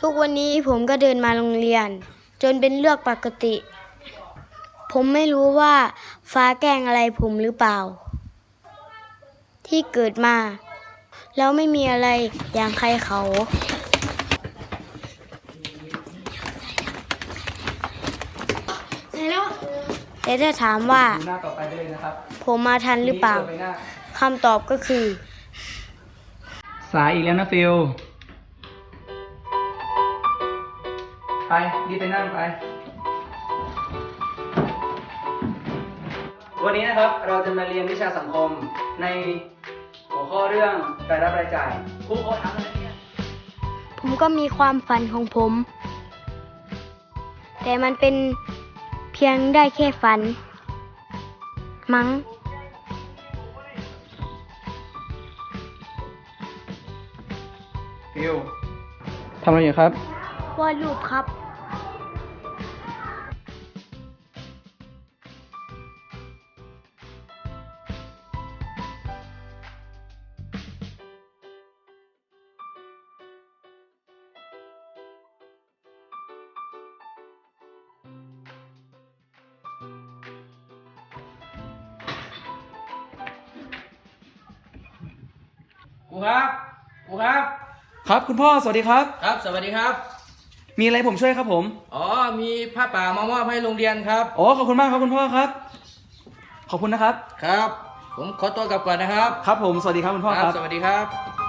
ทุกวันนี้ผมก็เดินมาโรงเรียน จนเป็นเรื่องปกติ ผมไม่รู้ว่าฟ้าแกล้งอะไรผมหรือเปล่า ที่เกิดมา แล้วไม่มีอะไรอย่างใครเขา แต่ถ้าถามว่าดูหน้าต่อไปได้เลยนะครับผมมาทันหรือเปล่านี่ปิดไปหน้า คำตอบก็คือ สายอีกแล้วนะฟิล ไปรีบไปนั่งไป วันนี้นะครับเราจะมาเรียนวิชาสังคมในหัวข้อเรื่องรายรับรายจ่ายครูขอถามอะไรเนี่ยผมก็มีความฝันของผม แต่มันเป็นเพียงได้แค่ฝัน มั้ง ฟิลทำอะไรอยู่ครับ วาดรูปครับ ครูครับครูครับ ครับคุณพ่อสวัสดีครับ ครับ สวัสดีครับ มีอะไรผมช่วยครับผม อ๋อ มีผ้าป่ามามอบให้โรงเรียนครับ โอ้ขอบคุณมากครับคุณพ่อครับ ขอบคุณนะครับ ครับ ผมขอตัวกลับก่อนนะครับ ครับผมสวัสดีครับคุณพ่อครับ สวัสดีครับ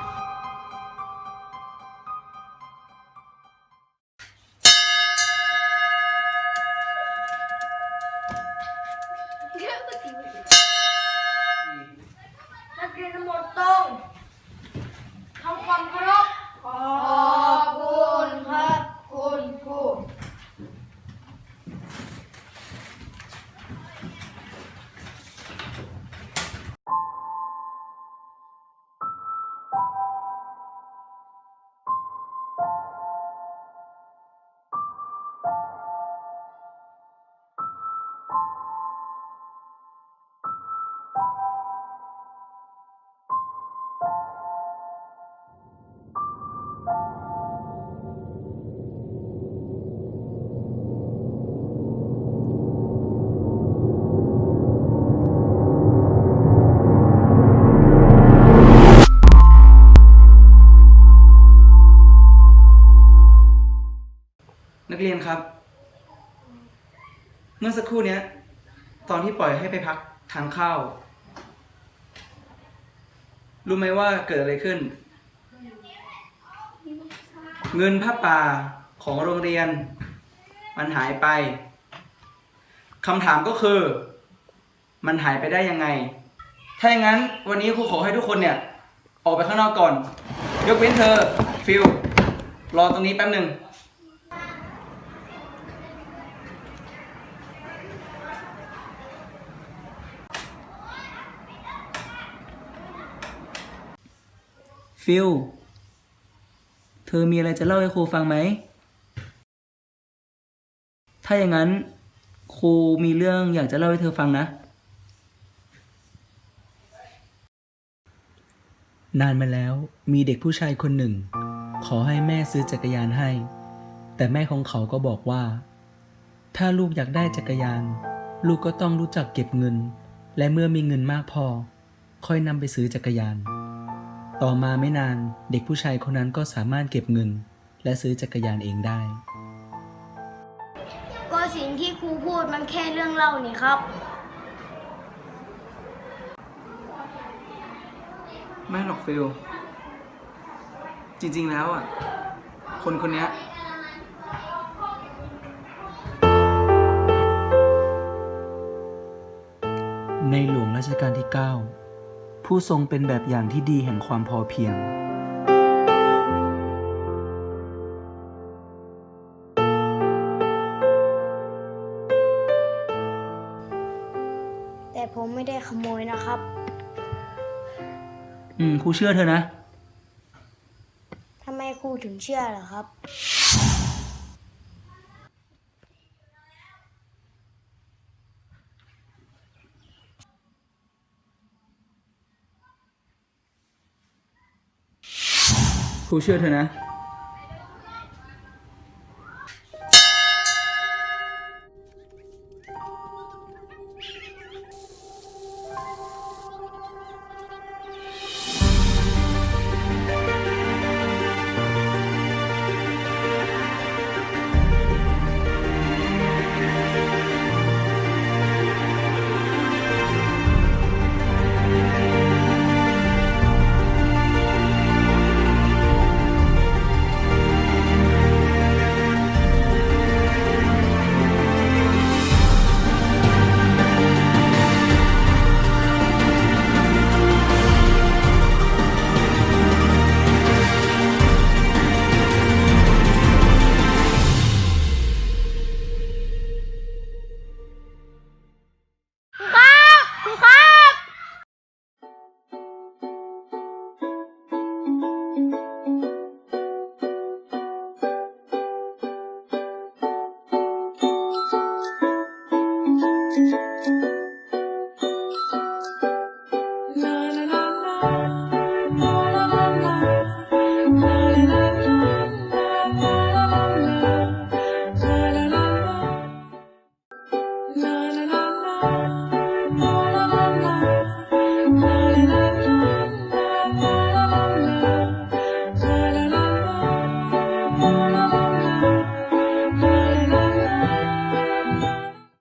เมื่อสักครู่เนี้ย ตอนที่ปล่อยให้ไปพักทานข้า รู้ไหมว่าเกิดอะไรขึ้น เงินผ้าป่าของโรงเรียน มันหายไปคำถามก็คือ มันหายไปได้ยังไง ถ้าอย่างนั้นวันนี้ครูขอให้ทุกคนเนี่ย ออกไปข้างนอกก่อน ยกเว้นเธอฟิลรอตรงนี้แป๊บหนึ่ง ฟิลเธอมีอะไรจะเล่าให้ครูฟังไหม ถ้าอย่างนั้นครูมีเรื่องอยากจะเล่าให้เธอฟังนะ นานมาแล้วมีเด็กผู้ชายคนหนึ่ง ขอให้แม่ซื้อจักรยานให้ แต่แม่ของเขาก็บอกว่า ถ้าลูกอยากได้จักรยาน ลูกก็ต้องรู้จักเก็บเงิน และเมื่อมีเงินมากพอ ค่อยนำไปซื้อจักรยาน ต่อมาไม่นานเด็กผู้ชายคนนั้นก็สามารถเก็บเงิน และซื้อจักรยานเองได้ ก็สิ่งที่ครูพูดมันแค่เรื่องเล่านี่ครับ ไม่หรอกฟิลจริง ๆ แล้วอะ คนคนเนี้ยในหลวงรัชกาลที่ 9 ผู้ทรงเป็นแบบอย่างที่ดีแห่งความพอเพียง แต่ผมไม่ได้ขโมยนะครับ อืมครูเชื่อเธอนะ ทำไมครูถึงเชื่อเหรอครับ ครูเชื่อเธอนะ